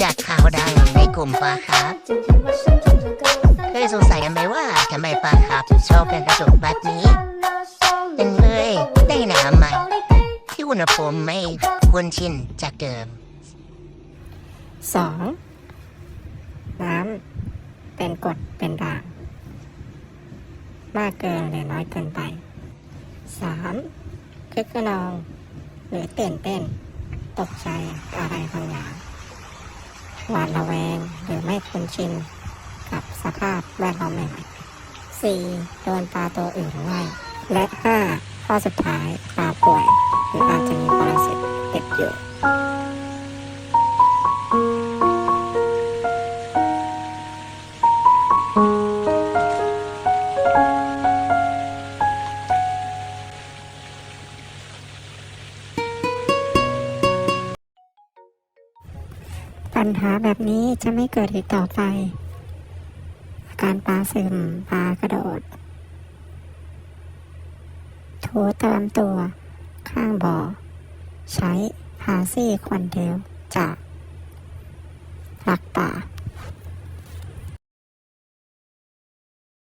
จากข่าวดังในกลุ่มปลาครับเคยสงสัยกันไหมว่าทำไมปลาครับชอบเป็นกระจกแบบนี้เป็นเลยได้น้ำใหม่ ที่อุณหภูมิไม่คุ้นชินจากเดิมสองน้ำเป็นกรดเป็นด่าง มากเกินหรือน้อยเกินไปสามคึกขนอง หรือตื่นเต้น ตกใจอะไรบางอย่าง หวาดระแวงหรือไม่คุ้นชินกับสภาพแวดล้อมใหม่ๆสี่โดนปลาตัวอื่นไล่และห้าข้อสุดท้ายปลาป่วยหรืออาจจะมีปรสิตติดอยู่ ปัญหาแบบนี้จะไม่เกิดอีกต่อไป อาการปลาซึมปลากระโดดถูตามตัว ข้างบ่อ ใช้พาซี่ควันเดลจาก